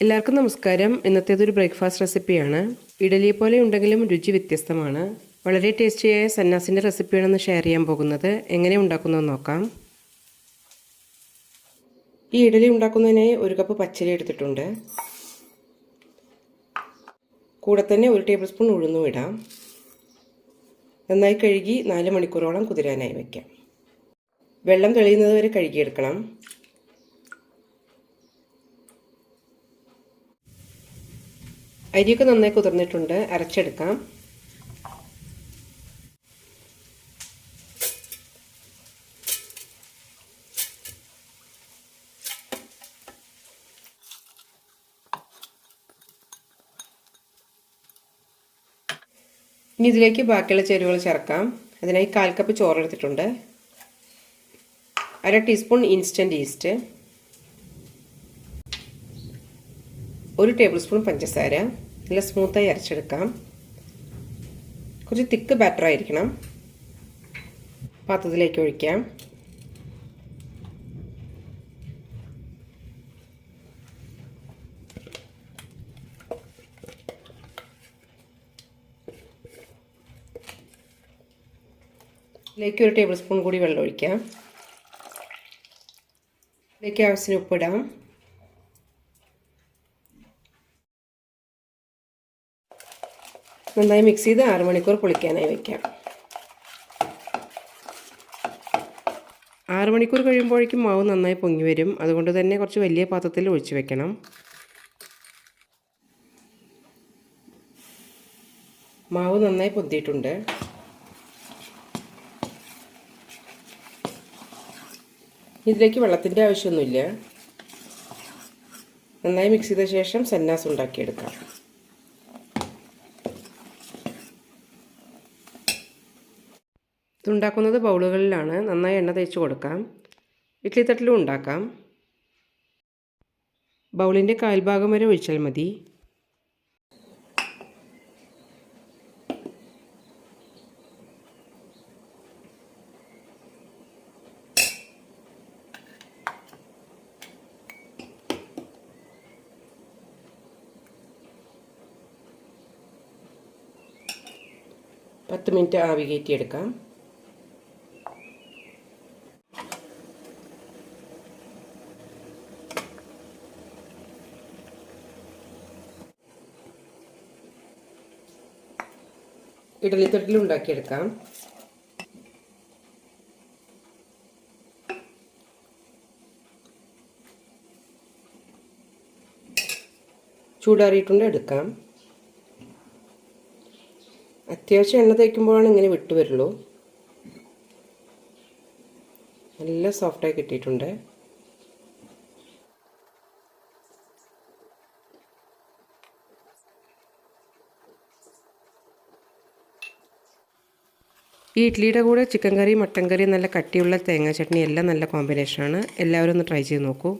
എല്ലാവർക്കും നമസ്കാരം. ഇന്നത്തേതൊരു ബ്രേക്ക്ഫാസ്റ്റ് റെസിപ്പിയാണ് ഇഡലിയെ പോലെ ഉണ്ടെങ്കിലും രുചി വ്യത്യസ്തമാണ്. വളരെ ടേസ്റ്റിയായ സന്നാസിന്റെ റെസിപ്പിയാണെന്ന് ഷെയർ ചെയ്യാൻ പോകുന്നത്. എങ്ങനെ ഉണ്ടാക്കുന്നതെന്ന് നോക്കാം. ഈ ഇഡലി ഉണ്ടാക്കുന്നതിനായി ഒരു കപ്പ് പച്ചരി എടുത്തിട്ടുണ്ട്. കൂടെ തന്നെ ഒരു ടേബിൾ സ്പൂൺ ഉഴുന്നും ഇടാം. നന്നായി കഴുകി നാല് മണിക്കൂറോളം കുതിരാനായി വയ്ക്കാം. വെള്ളം തെളിയുന്നത് വരെ കഴുകിയെടുക്കണം. അരിയൊക്കെ നന്നായി കുതിർന്നിട്ടുണ്ട്. അരച്ചെടുക്കാം. ഇനി ഇതിലേക്ക് ബാക്കിയുള്ള ചേരുവകൾ ചേർക്കാം. അതിനായി കാൽ കപ്പ് ചോറെടുത്തിട്ടുണ്ട് അര ടീസ്പൂൺ ഇൻസ്റ്റന്റ് ഈസ്റ്റ്. ഒരു ടേബിൾ സ്പൂൺ പഞ്ചസാര. നല്ല സ്മൂത്തായി അരച്ചെടുക്കാം. കുറച്ച് തിക്ക് ബാറ്റർ ആയിരിക്കണം. പാത്രത്തിലേക്ക് ഒഴിക്കാം. ഇതിലേക്ക് ഒരു ടേബിൾ സ്പൂൺ കൂടി വെള്ളം ഒഴിക്കാം. ഇതിലേക്ക് ആവശ്യത്തിന് ഉപ്പിടാം. നന്നായി മിക്സ് ചെയ്ത് ആറ് മണിക്കൂർ പുളിക്കാനായി വയ്ക്കാം ആറ് മണിക്കൂർ കഴിയുമ്പോഴേക്കും മാവ് നന്നായി പൊങ്ങി വരും. അതുകൊണ്ട് തന്നെ കുറച്ച് വലിയ പാത്രത്തിൽ ഒഴിച്ചു വെക്കണം. മാവ് നന്നായി പൊന്തിയിട്ടുണ്ട്. ഇതിലേക്ക് വെള്ളത്തിന്റെ ആവശ്യമൊന്നുമില്ല. നന്നായി മിക്സ് ചെയ്ത ശേഷം സന്നാസ് ഉണ്ടാക്കിയെടുക്കാം. ഇതുണ്ടാക്കുന്നത് ബൗളുകളിലാണ്. നന്നായി എണ്ണ തേച്ച് കൊടുക്കാം. ഇഡ്ലി തട്ടിലും ഉണ്ടാക്കാം. ബൗളിന്റെ കാൽഭാഗം വരെ ഒഴിച്ചാൽ മതി. പത്ത് മിനിറ്റ് ആവി കയറ്റിയെടുക്കാം. ഇഡലി തട്ടിൽ ഉണ്ടാക്കിയെടുക്കാം. ചൂടാറിയിട്ടുണ്ട് എടുക്കാം. അത്യാവശ്യം എണ്ണ തേക്കുമ്പോഴാണ് ഇങ്ങനെ വിട്ടുവരുള്ളൂ നല്ല സോഫ്റ്റായി കിട്ടിയിട്ടുണ്ട്. ഈ ഇഡ്ലിയുടെ കൂടെ ചിക്കൻ കറി മട്ടൻ കറി നല്ല കട്ടിയുള്ള തേങ്ങാ ചട്നി എല്ലാം നല്ല കോമ്പിനേഷനാണ് എല്ലാവരും ഒന്ന് ട്രൈ ചെയ്ത് നോക്കൂ.